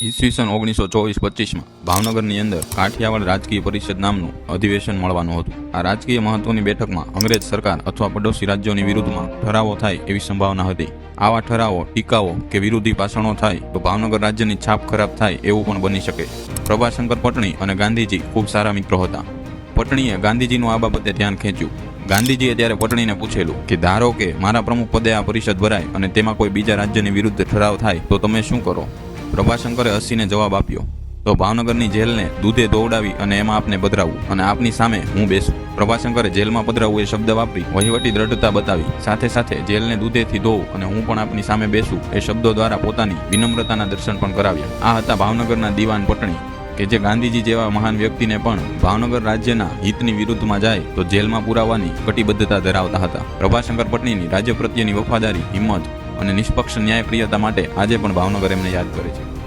ઈસવીસન ઓગણીસો ચોવીસ પચીસમાં ભાવનગરની અંદર કાઠિયાવાડ રાજકીય પરિષદ નામનું અધિવેશન મળવાનું હતું. આ રાજકીય મહત્વની બેઠકમાં અંગ્રેજ સરકાર અથવા પડોશી રાજ્યોની વિરુદ્ધમાં ઠરાવો થાય એવી સંભાવના હતી. આવા ઠરાવો, ટીકાઓ કે વિરોધી ભાષણો થાય તો ભાવનગર રાજ્યની છાપ ખરાબ થાય એવું પણ બની શકે. પ્રભાશંકર પટણી અને ગાંધીજી ખૂબ સારા મિત્રો હતા. પટણીએ ગાંધીજીનું આ બાબતે ધ્યાન ખેંચ્યું. ગાંધીજીએ ત્યારે પટણીને પૂછેલું કે ધારો કે મારા પ્રમુખ પદે આ પરિષદ ભરાય અને તેમાં કોઈ બીજા રાજ્યની વિરુદ્ધ ઠરાવ થાય તો તમે શું કરો? પ્રભાશંકરે હસીને જવાબ આપ્યો, તો ભાવનગરની જેલને દૂધે દોવડાવી અને એમાં આપને પધરાવવું અને આપની સામે હું બેસું. પ્રભાશંકરે જેલમાં પધરાવવું એ શબ્દ વાપરી વહીવટી દ્રઢતા બતાવી, સાથે સાથે જેલને દૂધેથી ધોવું અને હું પણ આપની સામે બેસું એ શબ્દો દ્વારા પોતાની વિનમ્રતાના દર્શન પણ કરાવ્યા. આ હતા ભાવનગરના દીવાન પટણી, કે જે ગાંધીજી જેવા મહાન વ્યક્તિને પણ ભાવનગર રાજ્યના હિતની વિરુદ્ધમાં જાય તો જેલમાં પુરાવાની કટિબદ્ધતા ધરાવતા હતા. પ્રભાશંકર પટણીની રાજ્ય પ્રત્યેની વફાદારી, હિંમત અને નિષ્પક્ષ ન્યાયપ્રિયતા માટે આજે પણ ભાવનગર એમને યાદ કરે છે.